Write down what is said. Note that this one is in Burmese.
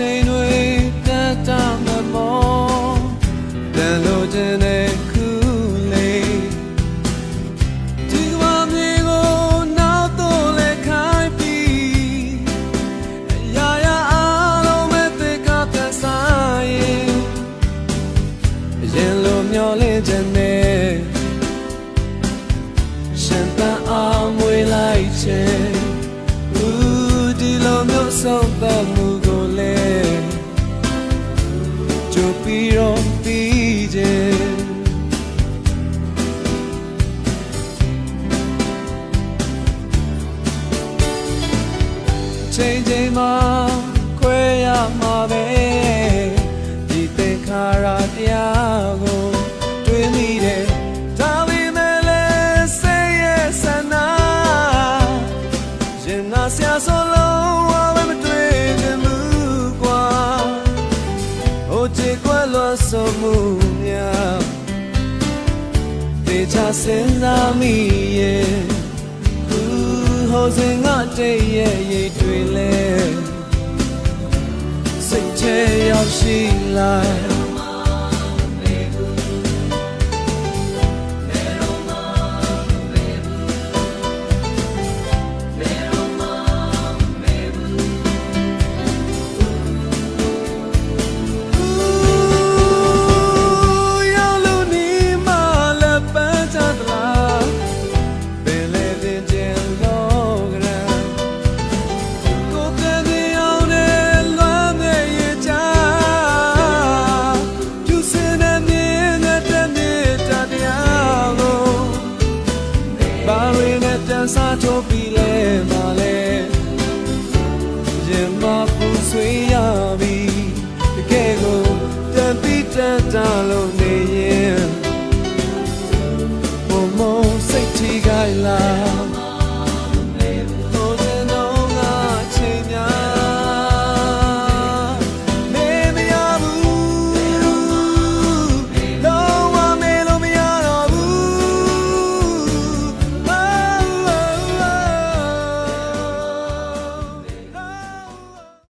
ချိန်တွေတက်တာမမောတန်လို့ခြင်းတဲ့ခုလေးဒီကဘာမြေကိုနောက်တော့လဲခိုင်းပြီးရာရာအားလုံးမဲ့သက်ကသက်ဆိုင်ရင်အရင်လိုမျောလင့်ခြင်းနဲ့ရှင်သန်အောင်မွေးလိုက်ခြင်းဦးဒီလိုမျိုးဆုံးသက်မှု ချိန်ချိန်မှာခွဲရမှာပဲဒီသင်္ခါရတရားကိုတွေးမိတယ်ဒါပေမဲ့လည်းစိတ်ရဲ့ဆန္ဒရင်နာစရာဆိုလုံးဝမတွေ့ခြင်းမူကွာဟိုချေကွယ်လို့ဆိုမှုများတေချာစင်စားမိရဲ့ဟူ ဟိုစင်ကတည်းရဲ့ရိတ်တွေလဲစိတ်ချရောက်ရှိလိုက်ရောက် ဘာတွေနဲ့တန်စားထိုးပြီးလဲမလဲရင်မပူဆွေးရပြီတကယ်ကိုတန်ပြီးတန်တာလို့နေရင်ဘုံမစိတ်ထိခိုက်လား